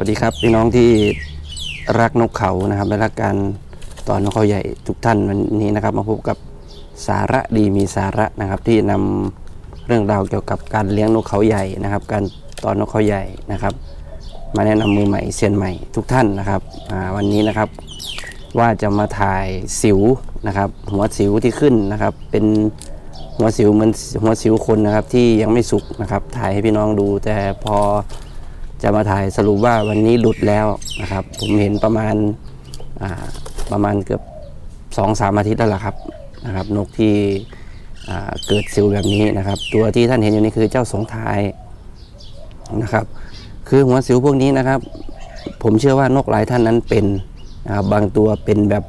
วัสดีครับพี่น้องที่รักนกเขานะครับและรักการต่อนกเขาใหญ่ทุกท่านวันนี้นะครับ มาพบกับสาระดีมีสาระนะครับที่นำเรื่องราวเกี่ยวกับการเลี้ยงนกเขาใหญ่นะครับ การต่อนกเขาใหญ่นะครับ มาแนะนำมือใหม่เซียนใหม่ทุกท่านนะครับวันนี้นะครับว่าจะมาถ่ายสิวนะครับ หัวสิวที่ขึ้นนะครับ เป็นหัวสิวเหมือนหัวสิวคนนะครับที่ยังไม่สุกนะครับ ถ่ายให้พี่น้องดูแต่พอ จะมาถ่ายสรุปว่าวันนี้หลุดแล้วนะครับ ผมเห็นประมาณาประมาณเกือบสองสามอาทิตย์แล้วล่ะครับนะครับ นกที่เกิดสิวแบบนี้นะครับ ตัวที่ท่านเห็นอยู่นี้คือเจ้าสงทายนะครับ คือหัวสิวพวกนี้นะครับ ผมเชื่อว่านกหลายท่านนั้นเป็นนะครับบางตัวเป็นแบบ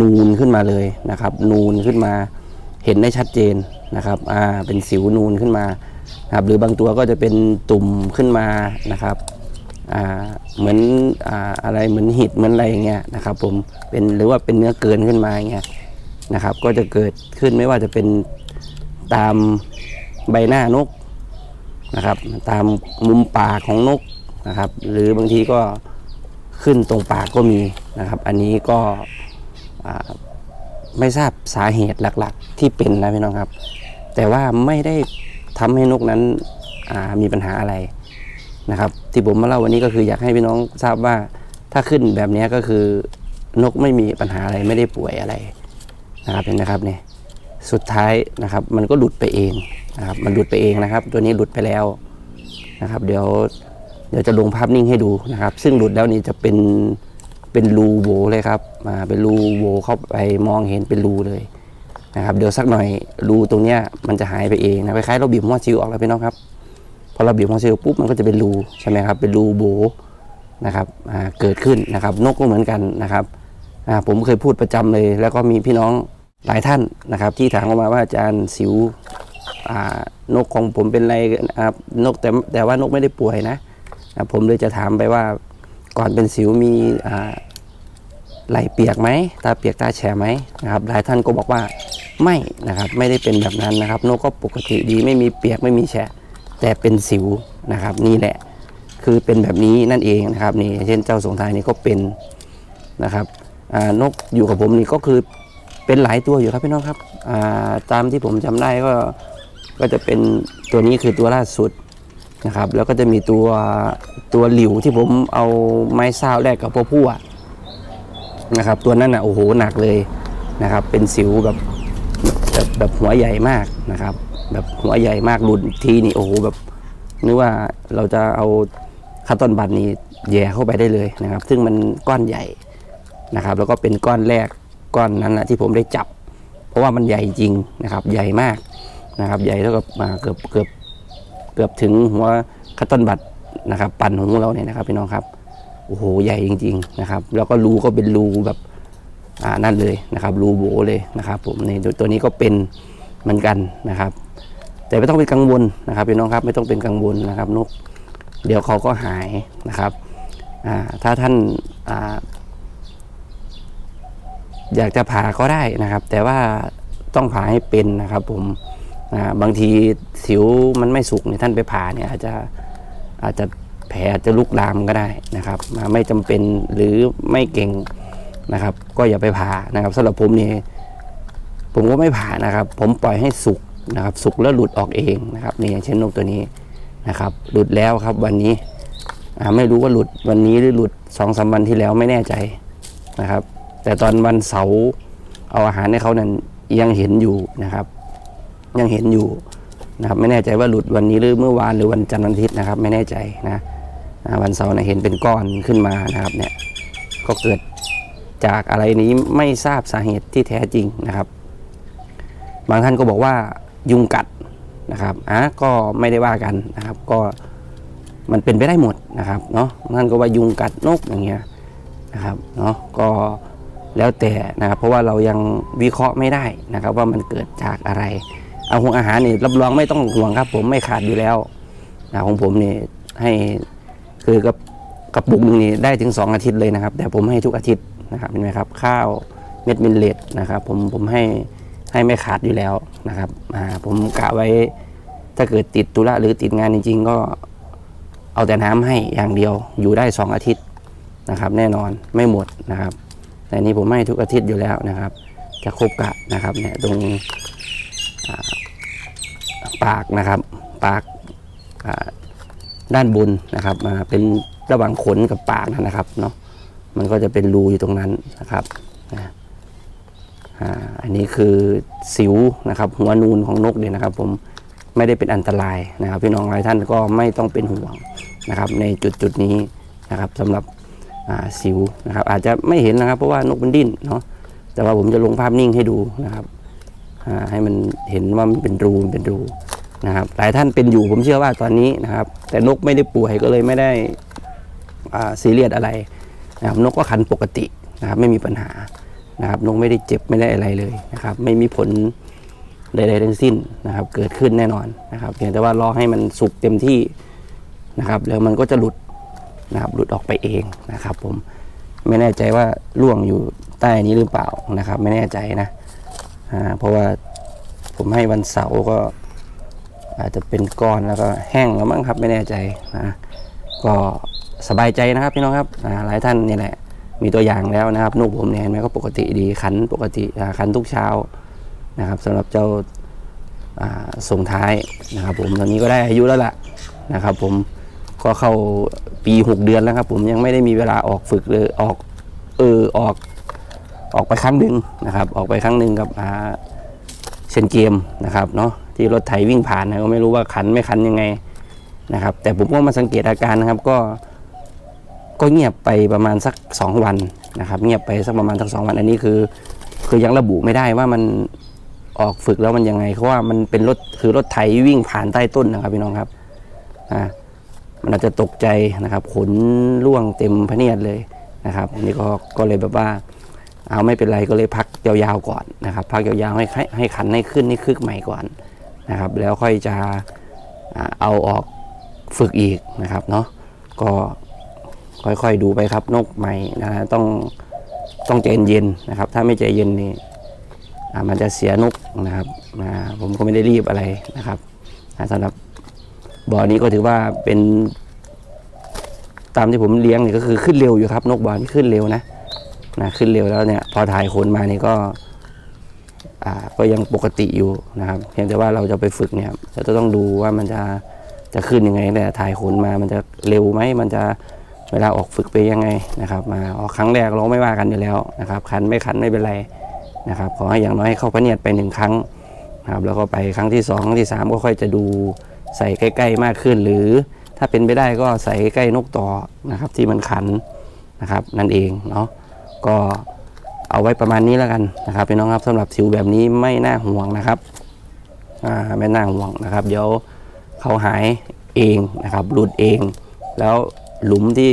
นูนขึ้นมาเลยนะครับ นูนขึ้นมาเห็นได้ชัดเจนนะครับเป็นสิวนูนขึ้นมา นะครับหรือบางตัวก็จะเป็นตุ่มขึ้นมานะครับเหมือนออะไรเหมือนหิดเหมือนอะไรอย่างเงี้ยนะครับผมเป็นหรือว่าเป็นเนื้อเกินขึ้นมาอย่างเงี้ยนะครับ ก็จะเกิดขึ้นไม่ว่าจะเป็นตามใบหน้านกนะครับ ตามมุมปากของนกนะครับ หรือบางทีก็ขึ้นตรงปากก็มีนะครับ อันนี้ก็ไม่ทราบสาเหตุหลัก ๆ ที่เป็นนะพี่น้องครับ แต่ว่าไม่ได้ ทำให้นกนั้นมีปัญหาอะไรนะครับ ที่ผมมาเล่าวันนี้ก็คืออยากให้พี่น้องทราบว่าถ้าขึ้นแบบนี้ก็คือนกไม่มีปัญหาอะไรไม่ได้ป่วยอะไรนะครับเห็นไหมครับเนี่ยสุดท้ายนะครับ มันก็หลุดไปเองนะครับ มันหลุดไปเองนะครับ ตัวนี้หลุดไปแล้วนะครับ เดี๋ยวเดี๋ยวจะลงภาพนิ่งให้ดูนะครับ ซึ่งหลุดแล้วนี่จะเป็นเป็นรูโหวเลยครับมาเป็นรูโหวเข้าไปมองเห็นเป็นรูเลย นะครับเดี๋ยวสักหน่อยรูตรงเนี้ยมันจะหายไปเองนะคล้ายๆเราบีบหัวซิวออกแล้วพี่น้องครับพอเราบีบหัวซิวปุ๊บมันก็จะเป็นรูใช่ไหมครับเป็นรูโหวนะครับเกิดขึ้นนะครับ นกก็เหมือนกันนะครับผมเคยพูดประจำเลย แล้วก็มีพี่น้องหลายท่านนะครับ ที่ถามเข้ามาว่าอาจารย์สิวนกของผมเป็นอะไรนะครับนกแต่แต่ว่านกไม่ได้ป่วยนะผมเลยจะถามไปว่าก่อนเป็นสิวมีไหลเปียกไหมตาเปียกตาแฉะไหมนะครับหลายท่านก็บอกว่า ไม่นะครับไม่ได้เป็นแบบนั้นนะครับนกก็ปกติดีไม่มีเปียกไม่มีแฉะ แต่เป็นสิวนะครับ นี่แหละคือเป็นแบบนี้นั่นเองนะครับนี่เช่นเจ้าสงทายนี่ก็เป็นนะครับนกอยู่กับผมนี่ก็คือเป็นหลายตัวอยู่ครับพี่น้องครับาตามที่ผมจำได้ก็ก็จะเป็นตัวนี้คือตัวล่าสุดนะครับ แล้วก็จะมีตัวตัวหลิวที่ผมเอาไม้ซาวแรกกับพ่อพั่วนะครับ ตัวนั้นอะโอ้โหหนักเลยนะครับ เป็นสิวแบบ แบบหัวใหญ่มากนะครับ แบบหัวใหญ่มากหลุดทีนี่โอ้โหแบบนึกว่าเราจะเอาคัตตอนบัตรนี่แย่เข้าไปได้เลยนะครับ ซึ่งมันก้อนใหญ่นะครับ แล้วก็เป็นก้อนแรกก้อนนั้นนะที่ผมได้จับ เพราะว่ามันใหญ่จริงนะครับ ใหญ่มากนะครับ ใหญ่เท่ากับมาเกือบเกือบเกือบถึงหัวคัตตอนบัตนะครับ ปั่นของเราเนี่ยนะครับพี่น้องครับโอ้โหใหญ่จริง ๆ นะครับ แล้วก็รูก็เป็นรูแบบ นั่นเลยนะครับรูโบเลยนะครับผมในตัวนี้ก็เป็นเหมือนกันนะครับ แต่ไม่ต้องเป็นกังวลนะครับพี่น้องครับไม่ต้องเป็นกังวลนะครับนก เดี๋ยวเขาก็หายนะครับถ้าท่านออยากจะผ่าก็ได้นะครับ แต่ว่าต้องผ่าให้เป็นนะครับ ผมบางทีสิวมันไม่สุกเนี่ยท่านไปผ่าเนี่ยอาจจะอาจจะแผลจะลุกลามก็ได้นะครับ ไม่จำเป็นหรือไม่เก่ง นะครับ ก็อย่าไปผ่านะครับสำหรับผมเนี่ยผมก็ไม่ผ่านะครับ ผมปล่อยให้สุกนะครับ สุกแล้วหลุดออกเองนะครับนี่อย่างเช่นนกตัวนี้นะครับ หลุดแล้วครับวันนี้ไม่รู้ว่าหลุดวันนี้หรือหลุดสองสามวันที่แล้วไม่แน่ใจนะครับ แต่ตอนวันเสาร์เอาอาหารให้เขานั้นยังเห็นอยู่นะครับ ยังเห็นอยู่นะครับ ไม่แน่ใจว่าหลุดวันนี้หรือเมื่อวานหรือวันจันทร์วันอาทิตย์นะครับ ไม่แน่ใจนะวันเสาร์เห็นเป็นก้อนขึ้นมานะครับ เนี่ยก็เกิด จากอะไรนี้ไม่ทราบสาเหตุที่แท้จริงนะครับ บางท่านก็บอกว่ายุงกัดนะครับอะก็ไม่ได้ว่ากันนะครับ ก็มันเป็นไปได้หมดนะครับเนาะบางท่านก็ว่ายุงกัดนกอย่างเงี้ยนะครับเนาะก็แล้วแต่นะครับ เพราะว่าเรายังวิเคราะห์ไม่ได้นะครับ ว่ามันเกิดจากอะไร เอาห่วงอาหารนี่รับรองไม่ต้องห่วงครับ ผมไม่ขาดอยู่แล้วนะของผมนี่ให้คือกับกระปุกนึงนี่ได้ถึง 2 อาทิตย์เลยนะครับ แต่ผมให้ทุกอาทิตย์ นะครับเห็นไหมครับข้าวเม็ดมิลเลตนะครับผมผมให้ให้ไม่ขาดอยู่แล้วนะครับอ่าผมกะไว้ถ้าเกิดติดตุระหรือติดงานจริง ๆ ก็เอาแต่น้ำให้อย่างเดียวอยู่ได้สองอาทิตย์นะครับ แน่นอนไม่หมดนะครับ แต่นี่ผมให้ทุกอาทิตย์อยู่แล้วนะครับ จะครบกะนะครับเนี่ยตรงปากนะครับปากด้านบนนะครับมาเป็นระหว่างขนกับปากนะครับเนาะ มันก็จะเป็นรูอยู่ตรงนั้นนะครับนะอ่าอันนี้คือสิวนะครับ หัวนูนของนกเนี่ยนะครับ ผมไม่ได้เป็นอันตรายนะครับ พี่น้องหลายท่านก็ไม่ต้องเป็นห่วงนะครับ ในจุดจุดนี้นะครับสำหรับอ่าสิวนะครับ อาจจะไม่เห็นนะครับ เพราะว่านกมันดิ้นเนาะแต่ว่าผมจะลงภาพนิ่งให้ดูนะครับอ่าให้มันเห็นว่ามันเป็นรูเป็นรูนะครับ หลายท่านเป็นอยู่ผมเชื่อว่าตอนนี้นะครับ แต่นกไม่ได้ป่วยก็เลยไม่ได้อ่าซีเรียสอะไร นะครับนกก็ขันปกตินะครับไม่มีปัญหานะครับนกไม่ได้เจ็บไม่ได้อะไรเลยนะครับ ไม่มีผลใดๆทั้งสิ้นนะครับ เกิดขึ้นแน่นอนนะครับเพียงแต่ว่ารอให้มันสุกเต็มที่นะครับแล้วมันก็จะหลุดนะครับหลุดออกไปเองนะครับ ผมไม่แน่ใจว่าล่วงอยู่ใต้นี้หรือเปล่านะครับ ไม่แน่ใจนะเพราะว่าผมให้วันเสาร์ก็อาจจะเป็นก้อนแล้วก็แห้งแล้วมั้งครับไม่แน่ใจนะก็ สบายใจนะครับพี่น้องครับหลายท่านนี่แหละ มีตัวอย่างแล้วนะครับนกผมเนี่ยเห็นไหมก็ปกติดีขันปกติขันทุกเช้านะครับสำหรับเจ้าส่งท้ายนะครับ ผมตอนนี้ก็ได้อายุแล้วล่ะนะครับ ผมก็เข้าปีหกเดือนแล้วครับ ผมยังไม่ได้มีเวลาออกฝึกเลยออกเออออกออกไปครั้งหนึ่งนะครับ ออกไปครั้งหนึ่งกับเชนเกมนะครับเนาะที่รถไถวิ่งผ่านนะก็ไม่รู้ว่าขันไม่ขันยังไงนะครับ แต่ผมก็มาสังเกตอาการนะครับ ก็ ก็เงียบไปประมาณสักสองวันนะครับ เงียบไปสักประมาณสักสองวัน อันนี้คือ คือยังระบุไม่ได้ว่ามันออกฝึกแล้วมันยังไงเพราะว่ามันเป็นรถคือรถไถวิ่งผ่านใต้ต้นนะครับพี่น้องครับอ่ามันอาจจะตกใจนะครับ ขนร่วงเต็มพเนียดเลยนะครับอันนี้ก็ก็เลยแบบว่า เอาไม่เป็นไรก็เลยพักยาวๆก่อนนะครับ พักยาวๆให้ให้ขันให้ขึ้นให้คึกใหม่ก่อนนะครับ แล้วค่อยจะอ่าเอาออกฝึกอีกนะครับเนาะก็ ค่อยๆดูไปครับ นกใหม่นะต้องต้องใจเย็นๆนะครับ ถ้าไม่ใจเย็นนี่มันจะเสียนกนะครับอ่าผมก็ไม่ได้รีบอะไรนะครับสำหรับบ่อนี้ก็ถือว่าเป็น ตามที่ผมเลี้ยงเนี่ยก็คือขึ้นเร็วอยู่ครับ นกบ่อนี่ขึ้นเร็วนะนะขึ้นเร็วแล้วเนี่ย พอถ่ายขนมานี่ก็อ่าก็ยังปกติอยู่นะครับ เพียงแต่ว่าเราจะไปฝึกเนี่ยจะต้องดูว่ามันจะจะขึ้นยังไงแต่ถ่ายขนมามันจะเร็วไหมมันจะ เวลาออกฝึกไปยังไงนะครับมาออกครั้งแรกเราไม่ว่ากันอยู่แล้วนะครับขันไม่ขันไม่เป็นไรนะครับขอให้อย่างน้อยให้เข้าพระเนียดไปหนึ่งครั้งนะครับแล้วก็ไปครั้งที่สองครั้งที่สามก็ค่อยจะดูใส่ใกล้ ๆ มากขึ้น หรือถ้าเป็นไปได้ก็ใส่ใกล้ๆนกต่อนะครับที่มันขันนะครับนั่นเองเนาะก็เอาไว้ประมาณนี้แล้วกันนะครับพี่น้องครับสำหรับสิวแบบนี้ไม่น่าห่วงนะครับอ่าไม่น่าห่วงนะครับ เดี๋ยวเขาหายเองนะครับหลุดเองแล้ว หลุมที่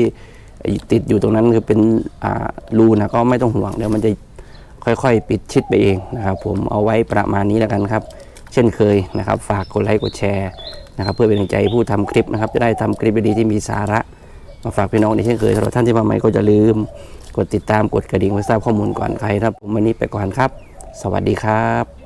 ติดอยู่ตรงนั้นคือเป็นรูนะก็ไม่ต้องห่วงเดี๋ยวมันจะค่อยๆ ปิดชิดไปเองนะครับผมเอาไว้ประมาณนี้แล้วกันครับ เช่นเคยนะครับ ฝากกดไลค์กดแชร์นะครับเพื่อเป็นกำลังใจผู้ทำคลิปนะครับ จะได้ทำคลิปดีๆที่มีสาระ มาฝากพี่น้องในเช่นเคยสำหรับท่านที่มาใหม่ก็จะลืม กดติดตามกดกระดิ่งเพื่อทราบข้อมูลก่อนใครครับผมวันนี้ไปก่อนครับ สวัสดีครับ